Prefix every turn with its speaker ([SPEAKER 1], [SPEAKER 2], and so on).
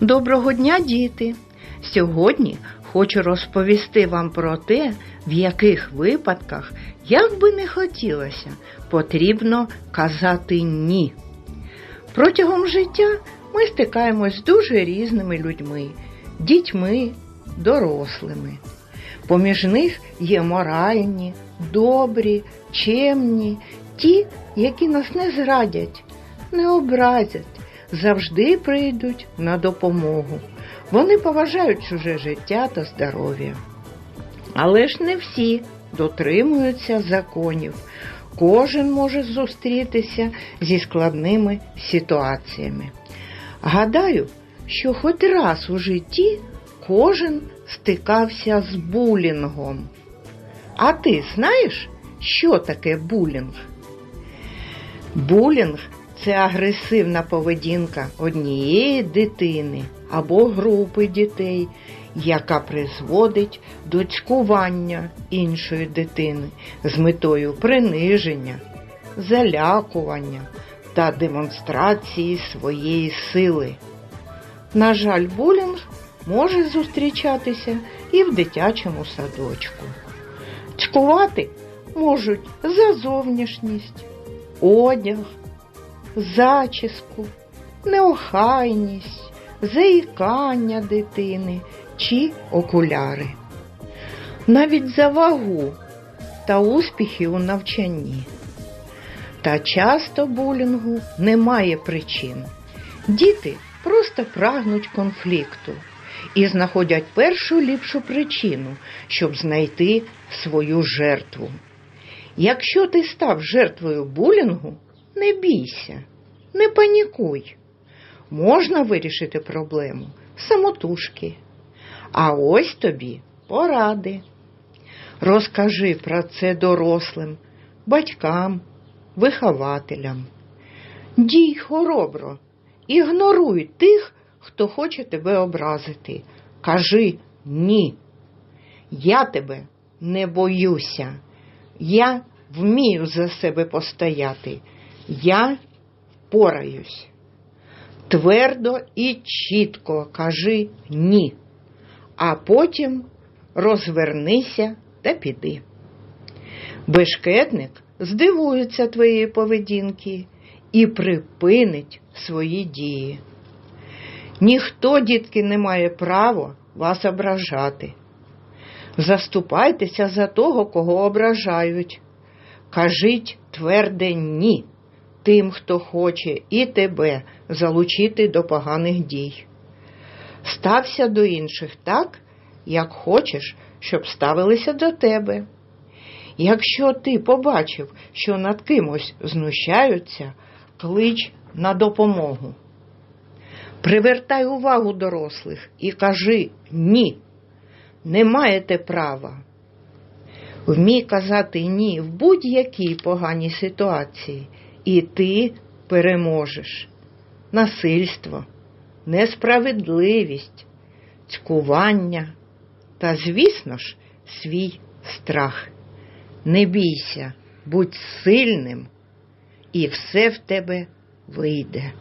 [SPEAKER 1] Доброго дня, діти! Сьогодні хочу розповісти вам про те, в яких випадках, як би не хотілося, потрібно казати ні. Протягом життя ми стикаємось з дуже різними людьми, дітьми, дорослими. Поміж них є моральні, добрі, чемні, ті, які нас не зрадять, не образять, завжди прийдуть на допомогу. Вони поважають чуже життя та здоров'я. Але ж не всі дотримуються законів. Кожен може зустрітися зі складними ситуаціями. Гадаю, що хоч раз у житті кожен стикався з булінгом. А ти знаєш, що таке булінг? Булінг це агресивна поведінка однієї дитини або групи дітей, яка призводить до цькування іншої дитини з метою приниження, залякування та демонстрації своєї сили. На жаль, булінг може зустрічатися і в дитячому садочку. Цькувати можуть за зовнішність, одяг, зачіску, неохайність, заїкання дитини чи окуляри. Навіть за вагу та успіхи у навчанні. Та часто булінгу немає причин. Діти просто прагнуть конфлікту і знаходять першу ліпшу причину, щоб знайти свою жертву. Якщо ти став жертвою булінгу, не бійся, не панікуй. Можна вирішити проблему самотужки. А ось тобі поради. Розкажи про це дорослим, батькам, вихователям. Дій хоробро, ігноруй тих, хто хоче тебе образити. Кажи ні. Я тебе не боюся. Я вмію за себе постояти. Я впораюсь. Твердо і чітко кажи ні, а потім розвернися та піди. Бешкетник здивується твоєї поведінки і припинить свої дії. Ніхто, дітки, не має права вас ображати. Заступайтеся за того, кого ображають. Кажіть тверде ні тим, хто хоче і тебе залучити до поганих дій. Стався до інших так, як хочеш, щоб ставилися до тебе. Якщо ти побачив, що над кимось знущаються, клич на допомогу. Привертай увагу дорослих і кажи ні, не маєте права. Вмій казати ні в будь-якій поганій ситуації, і ти переможеш. Насильство, несправедливість, цькування та, звісно ж, свій страх. Не бійся, будь сильним, і все в тебе вийде.